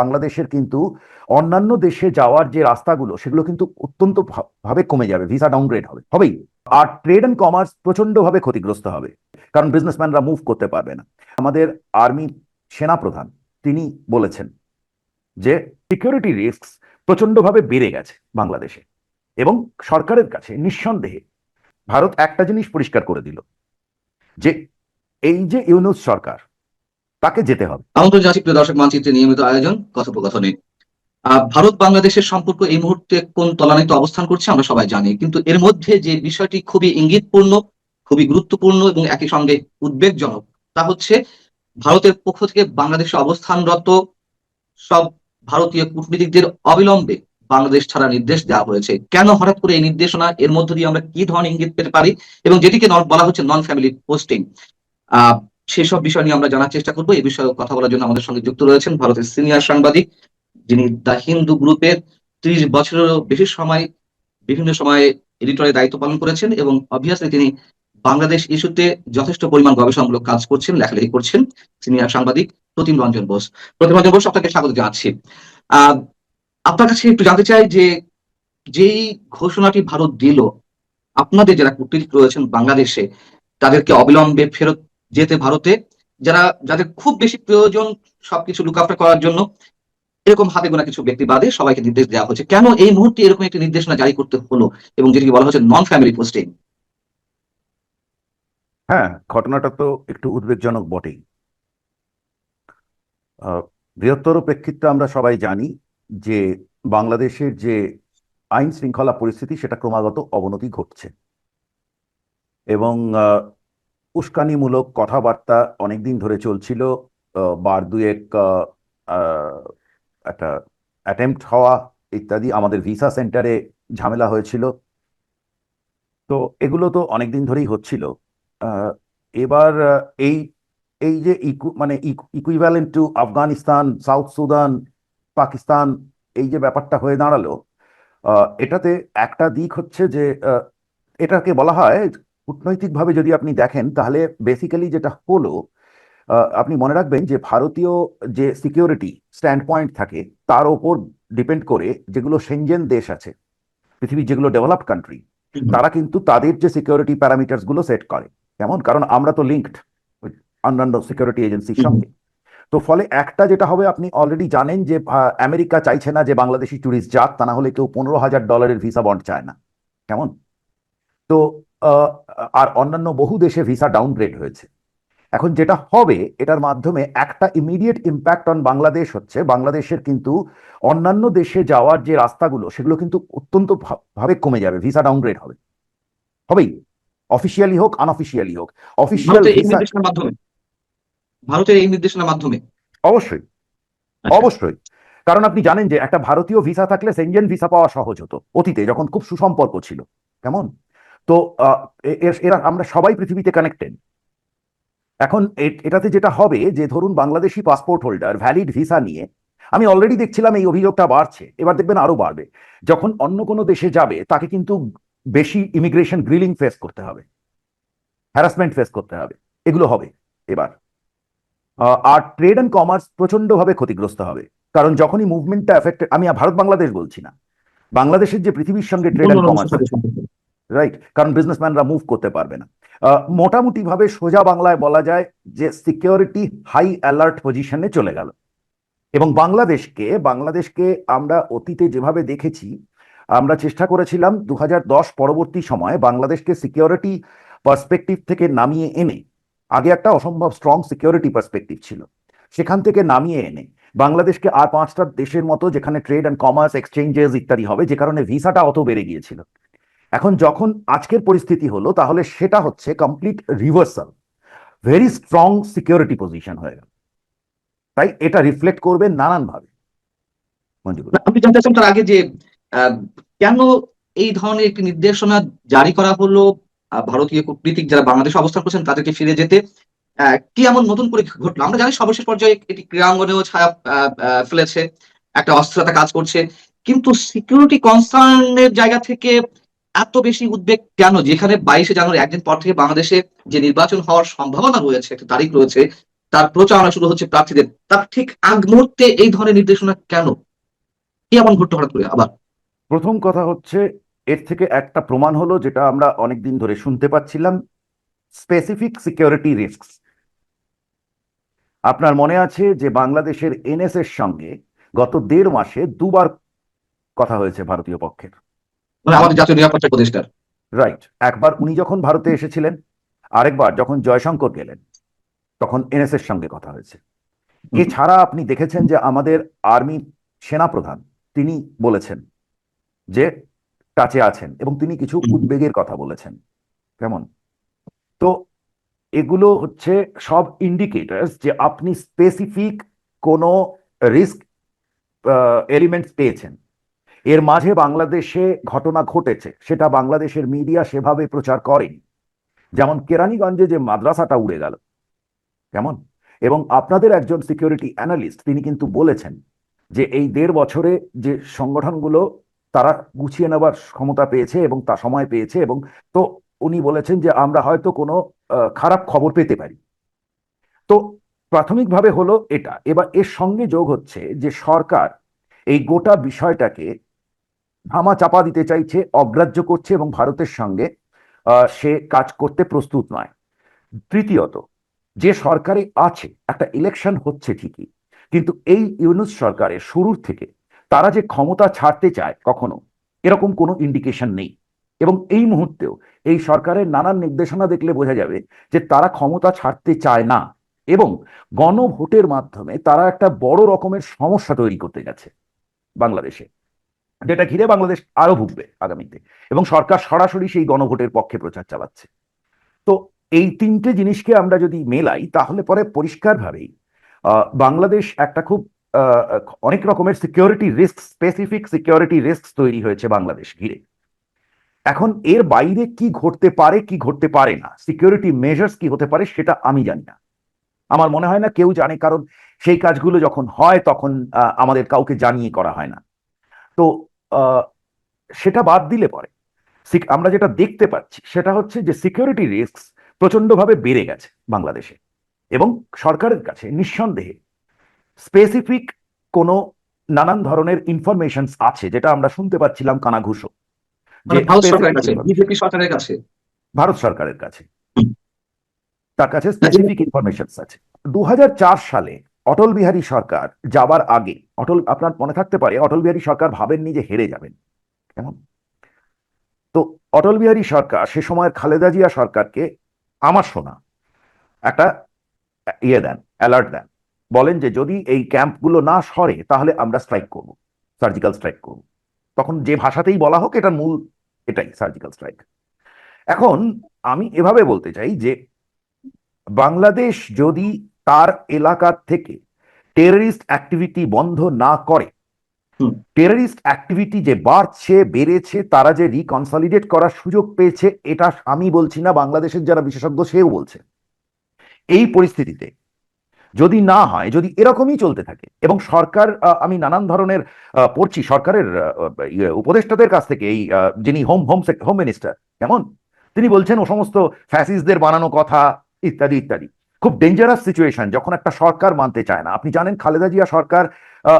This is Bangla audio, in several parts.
বাংলাদেশের কিন্তু অন্যান্য দেশে যাওয়ার যে রাস্তাগুলো, সেগুলো কিন্তু অত্যন্ত ভাবে কমে যাবে ভিসা ডাউনগ্রেড হবে। হবেই। আর ট্রেড অ্যান্ড কমার্স প্রচন্ডভাবে ক্ষতিগ্রস্ত হবে, কারণ বিজনেসম্যানরা মুভ করতে পারবে না। আমাদের আর্মি সেনাপ্রধান, তিনি বলেছেন যে সিকিউরিটি রিস্ক প্রচন্ডভাবে বেড়ে গেছে বাংলাদেশে এবং সরকারের কাছে নিঃসন্দেহে ভারত একটা জিনিস পরিষ্কার করে দিল, যে এই যে ইউনুস সরকার তাকে যেতে হবে। প্রিয় দর্শক মানচিত্রের নিয়মিত আয়োজন, কথোপকথনে। ভারত বাংলাদেশের সম্পর্ক এই মুহূর্তে কোন তলানিতে অবস্থান করছে আমরা সবাই জানি, কিন্তু এর মধ্যে যে বিষয়টি খুবই ইঙ্গিতপূর্ণ, খুবই গুরুত্বপূর্ণ এবং একই সঙ্গে উদ্বেগজনক, তা হচ্ছে ভারতের পক্ষ থেকে বাংলাদেশে অবস্থানরত সব ভারতীয় কূটনীতিকদের অবিলম্বে বাংলাদেশ ছাড়া নির্দেশ দেওয়া হয়েছে। কেন হঠাৎ করে এই নির্দেশনা? এর মধ্য দিয়ে আমরা কি ধরনের ইঙ্গিত পেতে পারি? এবং যেটিকে বলা হচ্ছে নন ফ্যামিলি পোস্টিং সেসব বিষয় নিয়ে আমরা জানার চেষ্টা করব। এই বিষয়ে কথা বলার জন্য আমাদের সঙ্গে যুক্ত রয়েছেন ভারতের সিনিয়র সাংবাদিক, যিনি দ্য হিন্দু গ্রুপের ত্রিশ বছরেরও বেশি সময়, বিভিন্ন সময়ে এডিটরের দায়িত্ব পালন করেছেন এবং অবভিয়াসলি তিনি বাংলাদেশ ইস্যুতে যথেষ্ট পরিমাণ গবেষণামূলক কাজ করছেন, লেখালেখি করছেন সিনিয়র সাংবাদিক প্রতিম রঞ্জন বোস। প্রতিম রঞ্জন বোস, আপনাকে স্বাগত জানাচ্ছি। আপনার কাছে একটু জানতে চাই যে যেই ঘোষণাটি ভারত দিল, আপনাদের যারা কূটনীতিক রয়েছেন বাংলাদেশে, তাদেরকে অবিলম্বে ফেরত যেতে ভারতে, যারা, যাদের খুব বেশি প্রয়োজন সবকিছু লুক আফটার করার জন্য, এরকম হাতে গোনা কিছু ব্যক্তি বাদে সবাইকে নির্দেশ দেওয়া হচ্ছে। কেন এই মুহূর্তে এরকম একটি নির্দেশনা জারি করতে হলো এবং যেটিকে বলা হচ্ছে নন ফ্যামিলি পোস্টিং হ্যাঁ ঘটনাটা তো একটু উদ্বেগজনক বটেই। বৃহত্তর প্রেক্ষিতে আমরা সবাই জানি যে বাংলাদেশের যে আইন শৃঙ্খলা পরিস্থিতি, সেটা ক্রমাগত অবনতি ঘটছে। এবং উস্কানিমূলক কথাবার্তা অনেকদিন ধরে চলছিল বার দুয়েক একটা অ্যাটেম্পট হওয়া ইত্যাদি আমাদের ভিসা সেন্টারে ঝামেলা হয়েছিল। তো এগুলো তো অনেকদিন ধরেই হচ্ছিল। এবার এই এই যে ইকু মানে equivalent to Afghanistan, South Sudan, Pakistan, এই যে ব্যাপারটা হয়ে দাঁড়াল এটাতে একটা দিক হচ্ছে যে এটাকে বলা হয় কূটনৈতিকভাবে যদি আপনি দেখেন তাহলে বেসিক্যালি যেটা হলো আপনি মনে রাখবেন যে ভারতীয় যে সিকিউরিটি স্ট্যান্ড পয়েন্ট থাকে তার ওপর ডিপেন্ড করে যেগুলো সেনজেন দেশ আছে পৃথিবীর যেগুলো ডেভেলপড কান্ট্রি তারা কিন্তু তাদের যে সিকিউরিটি প্যারামিটার্সগুলো সেট করে। কেমন? কারণ আমরা তো লিঙ্কড অন্যান্য সিকিউরিটি এজেন্সির সঙ্গে। তো ফলে একটা যেটা হবে আপনি অলরেডি জানেন যে আমেরিকা চাইছে না যে বাংলাদেশি ট্যুরিস্ট যাক তা না হলে কেউ পনেরো হাজার ডলারের ভিসা বন্ড চায় না। কেমন? তো আর অন্যান্য বহু দেশে ভিসা ডাউনগ্রেড হয়েছে। এখন যেটা হবে এটার মাধ্যমে একটা ইমিডিয়েট ইম্প্যাক্ট অন বাংলাদেশ হচ্ছে বাংলাদেশের কিন্তু অন্যান্য দেশে যাওয়ার যে রাস্তাগুলো সেগুলো কিন্তু অত্যন্ত ভাবে কমে যাবে ভিসা ডাউনগ্রেড হবে। হবেই। অফিসিয়ালি হোক আনঅফিসিয়ালি হোক। অফিসিয়াল ভারতের এই নির্দেশনার মাধ্যমে। ভারতের এই নির্দেশনার মাধ্যমে। অবশ্যই। আচ্ছা। অবশ্যই। কারণ আপনি জানেন যে একটা ভারতীয় ভিসা থাকলে সেনজেন ভিসা পাওয়া সহজ হতো অতীতে যখন খুব সুসম্পর্ক ছিল। কেমন? তো এরা আমরা সবাই পৃথিবীতে কানেক্টেড এখন এটাতে যেটা হবে যে ধরুন Bangladeshi passport holder valid visa নিয়ে আমি অলরেডি দেখছিলাম এই অভিযোগটা বাড়ছে এবার দেখবেন আরও বাড়বে। যখন অন্য কোনো দেশে যাবে তাকে কিন্তু বেশি ইমিগ্রেশন গ্রিলিং ফেস করতে হবে হ্যারাসমেন্ট ফেস করতে হবে এগুলো হবে এবার। আর ট্রেড অ্যান্ড কমার্স প্রচন্ডভাবে ক্ষতিগ্রস্ত হবে কারণ যখনই মুভমেন্টটা এফেক্ট আমি ভারত বাংলাদেশ বলছি না বাংলাদেশের যে পৃথিবীর সঙ্গে ট্রেড অ্যান্ড কমার্স রাইট কারণ বিজনেসম্যানরা মুভ করতে পারবে না। মোটামুটি ভাবে সোজা বাংলায় বলা যায় যে সিকিউরিটি হাই অ্যালার্ট পজিশনে চলে গেল। এবং বাংলাদেশকে বাংলাদেশকে আমরা অতীতে যেভাবে দেখেছি, আমরা চেষ্টা করেছিলাম দু হাজার দশ পরবর্তী সময়ে বাংলাদেশকে সিকিউরিটি পার্সপেক্টিভ থেকে নামিয়ে এনে, আগে একটা অসম্ভব স্ট্রং সিকিউরিটি পার্সপেক্টিভ ছিল, সেখান থেকে নামিয়ে এনে, বাংলাদেশকে আর পাঁচটা দেশের মতো যেখানে ট্রেড অ্যান্ড কমার্স এক্সচেঞ্জেস ইত্যাদি হবে, যে কারণে ভিসাটা অত বেড়ে গিয়েছিল। এখন যখন আজকের পরিস্থিতি হলো, তাহলে সেটা হচ্ছে complete reversal very strong security position হয়ে গেল। তাই এটা রিফ্লেক্ট করবে নানানভাবে। আমি জানতে চাচ্ছিলাম তার আগে যে কেন এই ধরনের একটি নির্দেশনা জারি করা হলো? ভারতীয় কূটনীতিক যারা বাংলাদেশে অবস্থান করছেন, তাদেরকে ফিরে যেতে কি এমন নতুন করে ঘটলো? আমরা জানি সর্বশেষ পর্যায়ে এটি ক্রীড়াঙ্গনেও ছায়া ফেলেছে, একটা অস্থিরতা কাজ করছে। কিন্তু সিকিউরিটি কনসার্নের জায়গা থেকে এত বেশি উদ্বেগ কেন? যেখানে বাইশে জানুয়ারি, একদিন পর থেকে বাংলাদেশে যে নির্বাচন হওয়ার সম্ভাবনা রয়েছে, একটা তারিখ রয়েছে, তার প্রচারণা শুরু হচ্ছে প্রার্থীদের। তার ঠিক আগ মুহূর্তে এই ধরনের নির্দেশনা কেন? কি এমন ঘটতে হঠাৎ করে? আবার। প্রথম কথা হচ্ছে, এর থেকে একটা প্রমাণ হলো যেটা আমরা অনেকদিন ধরে শুনতে পাচ্ছিলাম স্পেসিফিক সিকিউরিটি রিস্ক আপনার মনে আছে যে বাংলাদেশের এনএস এর সঙ্গে গত দেড় মাসে দুবার কথা হয়েছে ভারতীয় পক্ষের। আমাদের জাতীয় নিরাপত্তা উপদেষ্টার। রাইট একবার উনি যখন ভারতে এসেছিলেন আরেকবার যখন জয়শঙ্কর গেলেন তখন এনএস এর সঙ্গে কথা হয়েছে। এছাড়া আপনি দেখেছেন যে আমাদের আর্মি সেনাপ্রধান তিনি বলেছেন যে টাচে আছেন এবং তিনি কিছু উদ্বেগের কথা বলেছেন। কেমন? তো এগুলো হচ্ছে সব ইন্ডিকেটার্স যে আপনি স্পেসিফিক কোনো রিস্ক এলিমেন্টস পেয়েছেন। এর মাঝে বাংলাদেশে ঘটনা ঘটেছে, সেটা বাংলাদেশের মিডিয়া সেভাবে প্রচার করেনি। যেমন কেরানীগঞ্জে যে মাদ্রাসাটা উড়ে গেল, কেমন? এবং আপনাদের একজন সিকিউরিটি অ্যানালিস্ট তিনি কিন্তু বলেছেন যে এই দেড় বছরে যে সংগঠনগুলো, তারা গুছিয়ে নেবার ক্ষমতা পেয়েছে এবং তা সময় পেয়েছে এবং তো উনি বলেছেন যে আমরা হয়তো কোনো খারাপ খবর পেতে পারি। তো প্রাথমিকভাবে হলো এটা। এবার এর সঙ্গে যোগ হচ্ছে যে সরকার এই গোটা বিষয়টাকে ধামা চাপা দিতে চাইছে, অগ্রাহ্য করছে এবং ভারতের সঙ্গে সে কাজ করতে প্রস্তুত নয়। তৃতীয়ত, যে সরকারে আছে, একটা ইলেকশন হচ্ছে ঠিকই, কিন্তু এই ইউনুস সরকারের শুরুর থেকে তারা যে ক্ষমতা ছাড়তে চায় কখনো, এরকম কোনো ইন্ডিকেশন নেই। এবং এই মুহূর্তেও এই সরকারের নানান নির্দেশনা দেখলে বোঝা যাবে যে তারা ক্ষমতা ছাড়তে চায় না এবং গণভোটের মাধ্যমে তারা একটা বড় রকমের সমস্যা তৈরি করতে গেছে বাংলাদেশে। যেটা ঘিরে বাংলাদেশ আরও ভুগবে আগামীতে। এবং সরকার সরাসরি সেই গণভোটের পক্ষে প্রচার চালাচ্ছে। তো এই তিনটে জিনিসকে আমরা যদি মেলাই, তাহলে পরে পরিষ্কারভাবেই বাংলাদেশ একটা খুব অনেক রকমের security risk specific security risk তৈরি হয়েছে বাংলাদেশ ঘিরে। এখন এর বাইরে কি ঘটতে পারে, কি ঘটতে পারে না সিকিউরিটি মেজার্স কি হতে পারে সেটা আমি জানি না। আমার মনে হয় না কেউ জানে, কারণ সেই কাজগুলো যখন হয় তখন আমাদের কাউকে জানিয়ে করা হয় না। তো সেটা বাদ দিলে পরে। আমরা যেটা দেখতে পাচ্ছি সেটা হচ্ছে যে সিকিউরিটি রিস্ক প্রচন্ডভাবে বেড়ে গেছে বাংলাদেশে এবং সরকারের কাছে নিঃসন্দেহে স্পেসিফিক কোনো নানান ধরনের ইনফরমেশন আছে যেটা আমরা শুনতে পাচ্ছিলাম কানাঘুষো। মানে যে ভারত সরকারের কাছে। তার কাছে স্পেসিফিক ইনফরমেশন আছে। দু হাজার চার সালে অটল বিহারী সরকার যাবার আগে, অটল, আপনার মনে থাকতে পারে, অটল বিহারী সরকার ভাবেননি যে হেরে যাবেন। কেমন? তো অটল বিহারী সরকার, সে সময় খালেদা জিয়া সরকারকে আমার শোনা একটা ইয়ে দেন, অ্যালার্ট দেন। বলেন যে, যদি এই ক্যাম্পগুলো না সরে, তাহলে আমরা স্ট্রাইক করব, সার্জিক্যাল স্ট্রাইক করব। তখন যে ভাষাতেই বলা হোক, এটার মূল, এটাই সার্জিক্যাল স্ট্রাইক। এখন আমি এভাবে বলতে চাই যে, বাংলাদেশ যদি তার এলাকার থেকে টেররিস্ট অ্যাক্টিভিটি বন্ধ না করে। টেররিস্ট অ্যাক্টিভিটি যে বাড়ছে বেড়েছে তারা যে রিকনসলিডেট করার সুযোগ পেয়েছে এটা আমি বলছি না বাংলাদেশের যারা বিশেষজ্ঞ সেও বলছে। এই পরিস্থিতিতে যদি না হয় যদি এরকমই চলতে থাকে এবং সরকার আমি নানান ধরনের পড়ছি সরকারের ইয়ে, উপদেষ্টাদের কাছ থেকে এই যিনি হোম হোম হোম মিনিস্টার কেমন? তিনি বলছেন ও সমস্ত ফ্যাসিস্টদের বানানো কথা ইত্যাদি ইত্যাদি। খুব ডেঞ্জারাস সিচুয়েশন যখন একটা সরকার মানতে চায় না। আপনি জানেন খালেদা জিয়া সরকার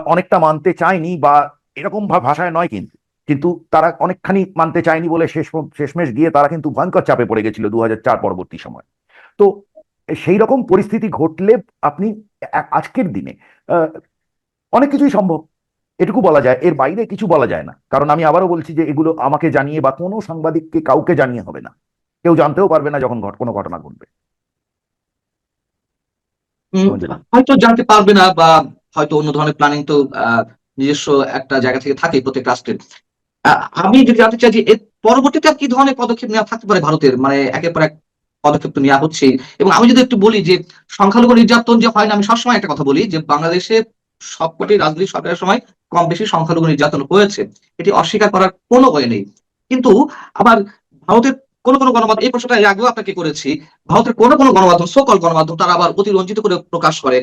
অনেকটা মানতে চায়নি বা এরকম ভাষায় নয় কিন্তু। কিন্তু তারা অনেকখানি মানতে চায়নি বলে শেষ, শেষমেশ গিয়ে তারা কিন্তু ভয়ঙ্কর চাপে পড়ে গেছিল দু পরবর্তী সময়। তো সেই রকম পরিস্থিতি ঘটলে আপনি আজকের দিনে অনেক কিছুই সম্ভব। এটুকু বলা যায়। এর বাইরে কিছু বলা যায় না। কারণ আমি আবারও বলছি যে এগুলো আমাকে জানিয়ে বা কোনো সাংবাদিককে কাউকে জানিয়ে হবে না। কেউ জানতেও পারবে না যখন কোনো ঘটনা ঘটবে। হয়তো জানতে পারবে না বা হয়তো অন্য ধরনের প্ল্যানিং তো নিজস্ব একটা জায়গা থেকে থাকে প্রত্যেক রাষ্ট্রের। আমি যদি জানতে চাই যে এর পরবর্তীতে আর কি ধরনের পদক্ষেপ নেওয়া থাকতে পারে ভারতের? মানে একের পর এক পদক্ষেপ তো নেওয়া হচ্ছে এবং আমি যদি একটু বলি যে সংখ্যালঘু নির্যাতন যে হয় না আমি সবসময় একটা কথা বলি যে বাংলাদেশে সবকটি রাজনৈতিক সরকারের সময় কম বেশি সংখ্যালঘু নির্যাতন হয়েছে। এটি অস্বীকার করার কোনো ওয়ে নেই। কিন্তু আবার ভারতের কোন কোন গণমাধ্যম, এই প্রশ্নটা আগেও আপনাকে করেছি, ভারতের কোন কোন গণমাধ্যম সকল গণমাধ্যম, তারা আবার অতিরঞ্জিত করে প্রকাশ করে।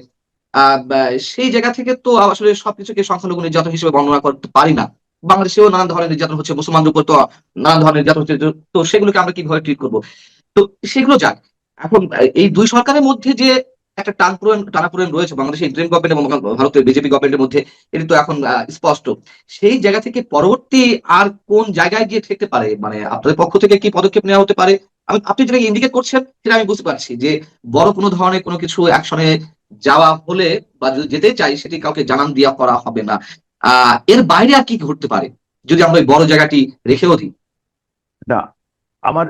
সেই জায়গা থেকে তো আসলে সবকিছুকে সংখ্যালঘু নির্যাতন হিসেবে বর্ণনা করতে পারি না। বাংলাদেশেও নানান ধরনের নির্যাতন হচ্ছে, মুসলমানদের উপর তো নানান ধরনের নির্যাতন হচ্ছে, তো সেগুলোকে আমরা কীভাবে ট্রিট করব? তো সেগুলো যাক। এখন এই দুই সরকারের মধ্যে যে একটা টানপুরন টানাপুরন রয়েছে বাংলাদেশের ইন্টারিম গভর্নমেন্ট এবং ভারতের বিজেপি গভর্নমেন্টের মধ্যে। এটি তো এখন স্পষ্ট। সেই জায়গা থেকে পরবর্তী আর কোন জায়গায় গিয়ে ঠেকতে পারে? মানে আপনাদের পক্ষ থেকে কি পদক্ষেপ নেওয়া হতে পারে? আমি, আপনি যেটা ইন্ডিকেট করছেন, সেটা আমি বুঝতে পারছি যে বড় কোনো ধরনের কোনো কিছু অ্যাকশনে যাওয়া হলে বা যদি যেতে চাই, সেটি কাউকে জানান দেওয়া করা হবে না। আহ, এর বাইরে আর কি ঘটতে পারে? যদি আমরা ওই বড় জায়গাটি রেখেও দিই। না, আমার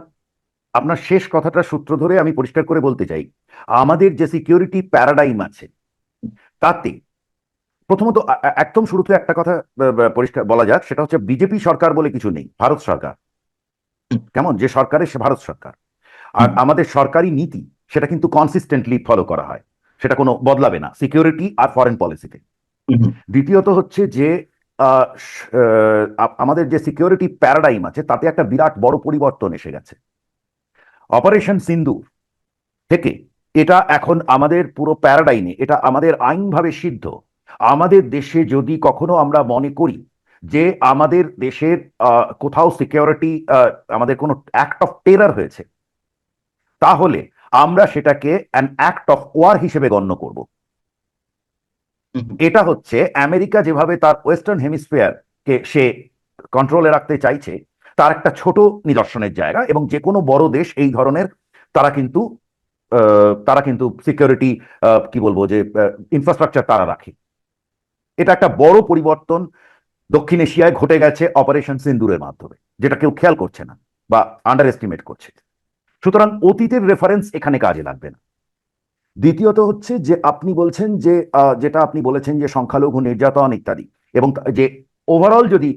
আপনার শেষ কথাটা সূত্র ধরে আমি পরিষ্কার করে বলতে চাই। আমাদের যে সিকিউরিটি প্যারাডাইম আছে, তাতে প্রথমত একদম শুরুতে একটা কথা পরিষ্কার বলা যাক, সেটা হচ্ছে বিজেপি সরকার বলে কিছু নেই, ভারত সরকার। কেমন? যে সরকারের সে ভারত সরকার। আর আমাদের সরকারি নীতি, সেটা কিন্তু কনসিস্টেন্টলি ফলো করা হয়। সেটা কোনো বদলাবে না সিকিউরিটি আর ফরেন পলিসিতে দ্বিতীয়ত হচ্ছে যে আমাদের যে সিকিউরিটি প্যারাডাইম আছে, তাতে একটা বিরাট বড় পরিবর্তন এসে গেছে। অপারেশন সিন্ধু থেকে। এটা এখন আমাদের পুরো প্যারাডাইমে, এটা আমাদের আইনভাবে সিদ্ধ। আমাদের দেশে যদি কখনো আমরা মনে করি যে আমাদের দেশের কোথাও সিকিউরিটি আমাদের কোনো অ্যাক্ট অফ টেরার হয়েছে, তাহলে আমরা সেটাকে অ্যান অ্যাক্ট অফ ওয়ার হিসেবে গণ্য করব। এটা হচ্ছে আমেরিকা যেভাবে তার ওয়েস্টার্ন হেমিস্ফিয়ার কে সে কন্ট্রোলে রাখতে চাইছে তার একটা ছোট নিদর্শনের জায়গা এবং যে কোনো বড় দেশ এই ধরনের তারা কিন্তু তারা কিন্তু সিকিউরিটি কি বলব যে ইনফ্রাস্ট্রাকচার তারা রাখে। এটা একটা বড় পরিবর্তন দক্ষিণ এশিয়ায় ঘটে গেছে অপারেশন সিন্দুরের মাধ্যমে, যেটা কেউ খেয়াল করছে না বা আন্ডার এস্টিমেট করছে। সুতরাং অতীতের রেফারেন্স এখানে কাজে লাগবে না। দ্বিতীয়ত হচ্ছে যে আপনি বলছেন যে যেটা আপনি বলেছেন যে সংখ্যালঘু, নির্যাতন ইত্যাদি এবং যে ওভারঅল যদি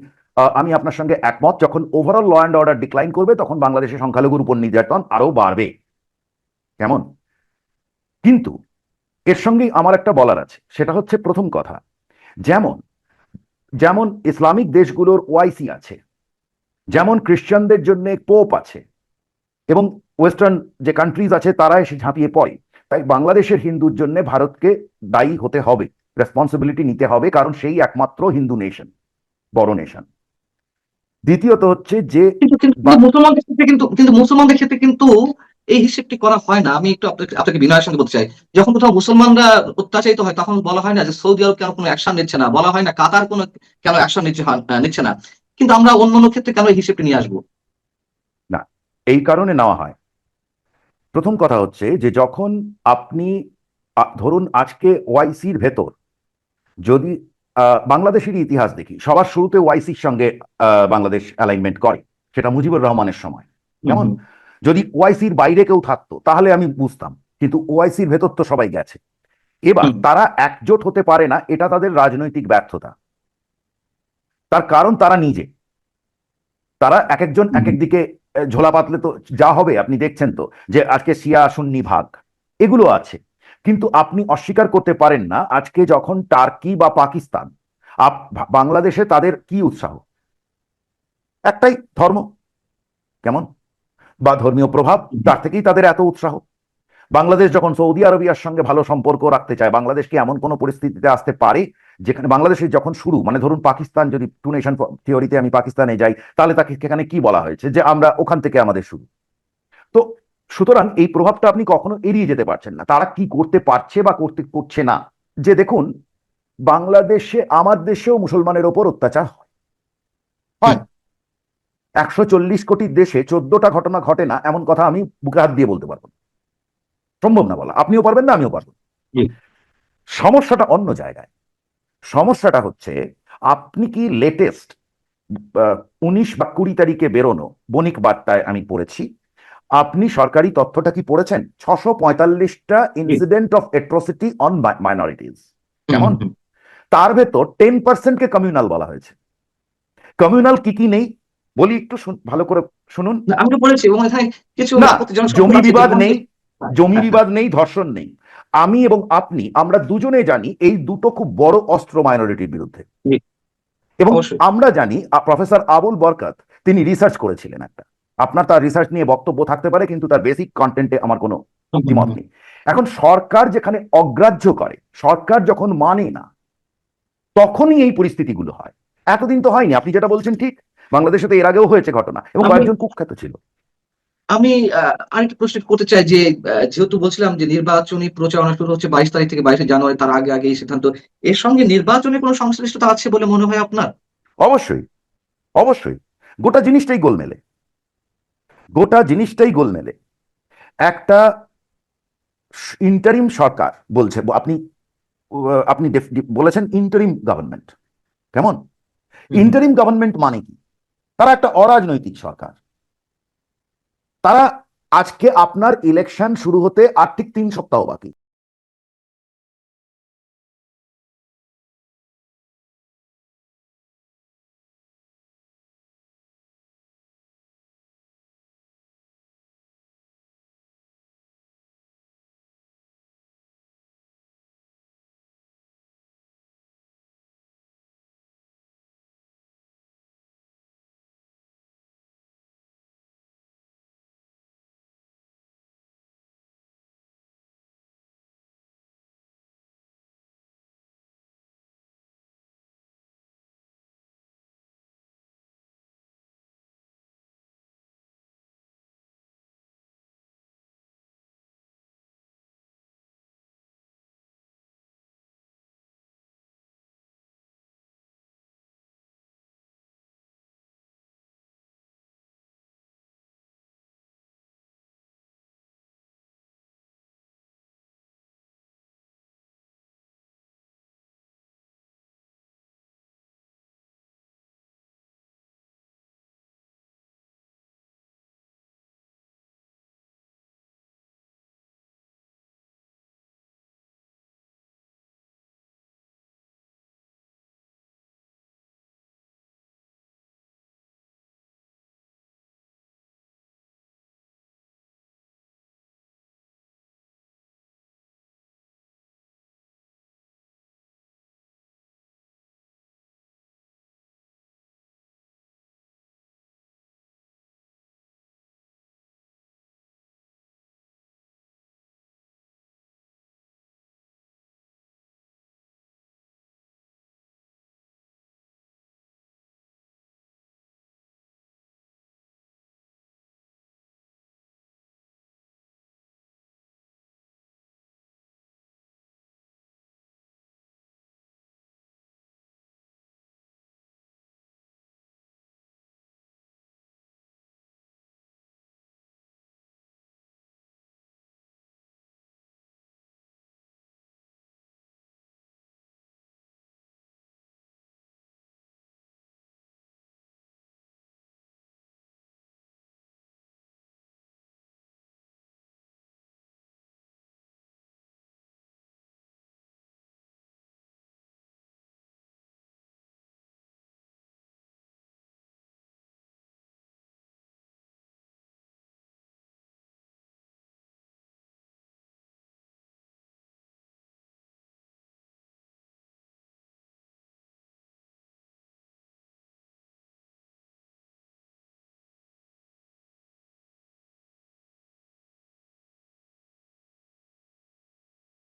আমি আপনার সঙ্গে একমত, যখন overall law and order decline করবে, তখন বাংলাদেশে সংখ্যালঘুর উপর নির্যাতন আরও বাড়বে। কেমন? কিন্তু এর সঙ্গেই আমার একটা বলার আছে, সেটা হচ্ছে প্রথম কথা। যেমন যেমন ইসলামিক দেশগুলোর ওয়াইসি আছে, যেমন খ্রিস্টানদের জন্য পোপ আছে, এবং ওয়েস্টার্ন যে কান্ট্রিজ আছে, তারা এসে ঝাঁপিয়ে পড়ে। তাই বাংলাদেশের হিন্দুর জন্য ভারতকে দায়ী হতে হবে রেসপন্সিবিলিটি নিতে হবে, কারণ সেই একমাত্র হিন্দু নেশন বড় নেশন দ্বিতীয়ত হচ্ছে যে মুসলমানদের ক্ষেত্রে কিন্তু কিন্তু মুসলমানদের ক্ষেত্রে কিন্তু এই হিসেবটি করা হয় না। আমি একটু আপনাকে আপনাকে বিনয়ের সঙ্গে বলতে চাই। যখন কোথাও মুসলমানরা অত্যাচারিত হয় তখন বলা হয় না যে সৌদি আরব কেন কোনো অ্যাকশন নিচ্ছে না। বলা হয় না কাতার কোনো কেন অ্যাকশন নিচ্ছে নিচ্ছে না। কিন্তু আমরা অন্য অন্য ক্ষেত্রে কেন এই হিসেবটি নিয়ে আসব? না এই কারণে নেওয়া হয়। প্রথম কথা হচ্ছে যে যখন আপনি ধরুন আজকে ওয়াইসির ভেতর যদি বাংলাদেশের ইতিহাস দেখি। সবার শুরুতে ওয়াইসির সঙ্গে বাংলাদেশ অ্যালাইনমেন্ট করে সেটা মুজিবুর রহমানের সময়। যেমন যদি ওয়াইসির বাইরে কেউ থাকতো তাহলে আমি বুঝতাম কিন্তু ওয়াইসির ভেতর তো সবাই গেছে। এবার তারা একজোট হতে পারে না এটা তাদের রাজনৈতিক ব্যর্থতা। তার কারণ তারা নিজে। তারা এক একজন এক একদিকে ঝোলা পাতলে তো যা হবে আপনি দেখছেন তো যে আজকে শিয়া সুন্নি ভাগ এগুলো আছে। কিন্তু আপনি অস্বীকার করতে পারেন না আজকে যখন টার্কি বা পাকিস্তান বাংলাদেশে তাদের কি উৎসাহ? একটাই ধর্ম। কেমন? বা ধর্মীয় প্রভাব, তার থেকেই তাদের এত উৎসাহ। বাংলাদেশ যখন সৌদি আরবিয়ার সঙ্গে ভালো সম্পর্ক রাখতে চায়, বাংলাদেশ কি এমন কোনো পরিস্থিতিতে আসতে পারে যেখানে বাংলাদেশে যখন শুরু মানে ধরুন পাকিস্তান যদি টু নেশন থিওরিতে আমি পাকিস্তানে যাই, তাহলে তাকে সেখানে কি বলা হয়েছে যে আমরা ওখান থেকে আমাদের শুরু? তো সুতরাং এই প্রভাবটা আপনি কখনো এড়িয়ে যেতে পারছেন না। তারা কি করতে পারছে বা করতে করছে না? যে দেখুন বাংলাদেশে আমার দেশেও মুসলমানের ওপর অত্যাচার হয়। হয়। একশো চল্লিশ কোটি দেশে চোদ্দটা ঘটনা ঘটে না এমন কথা আমি বুকে হাত দিয়ে বলতে পারব না। সম্ভব না বলা। আপনিও পারবেন না আমিও পারব সমস্যাটা অন্য জায়গায়। সমস্যাটা হচ্ছে আপনি কি লেটেস্ট উনিশ বা কুড়ি তারিখে বেরোনো? বণিক বার্তায় আমি পড়েছি। আপনি সরকারি তথ্যটা কি পড়েছেন? ছশো পঁয়তাল্লিশটা incident of atrocity on minorities কেমন? তার ভেতর টেন পার্সেন্টকে কমিউনাল বলা হয়েছে। কমিউনাল কি কি নেই? বলি একটু ভালো করে শুনুন। আমি বলেছি কিছু না, জমি বিবাদ নেই জমি বিবাদ নেই ধর্ষণ নেই। আমি এবং আপনি আমরা দুজনে জানি এই দুটো খুব বড় অস্ত্র মাইনরিটির বিরুদ্ধে। এবং আমরা জানি প্রফেসর আবুল বরকাত তিনি রিসার্চ করেছিলেন একটা। আপনার তার রিসার্চ নিয়ে বক্তব্য থাকতে পারে কিন্তু তার বেসিক কন্টেন্টে আমার কোনো দ্বিমত নেই। এখন সরকার যেখানে অগ্রাহ্য করে সরকার যখন মানে না তখনই এই পরিস্থিতিগুলো হয়। এতদিন তো হয়নি আপনি যেটা বলছেন ঠিক বাংলাদেশে তো এর আগেও হয়েছে ঘটনা এবং কয়েকজন কুখ্যাত ছিল। আমি আরেকটা প্রশ্ন করতে চাই যে যেহেতু বলছিলাম যে নির্বাচনী প্রচারণা শুরু হচ্ছে বাইশ তারিখ থেকে বাইশে জানুয়ারি তার আগে আগে এই সিদ্ধান্ত এর সঙ্গে নির্বাচনের কোনো সংশ্লিষ্টতা আছে বলে মনে হয় আপনার? অবশ্যই অবশ্যই। গোটা জিনিসটাই গোলমেলে। গোটা জিনিসটাই গোলমেলে একটা ইন্টারিম সরকার বলছে আপনি আপনি বলেছেন ইন্টারিম গভর্নমেন্ট কেমন? ইন্টারিম গভর্নমেন্ট মানে কি? তারা একটা অরাজনৈতিক সরকার। তারা আজকে আপনার ইলেকশন শুরু হতে আর্থিক তিন সপ্তাহ বাকি।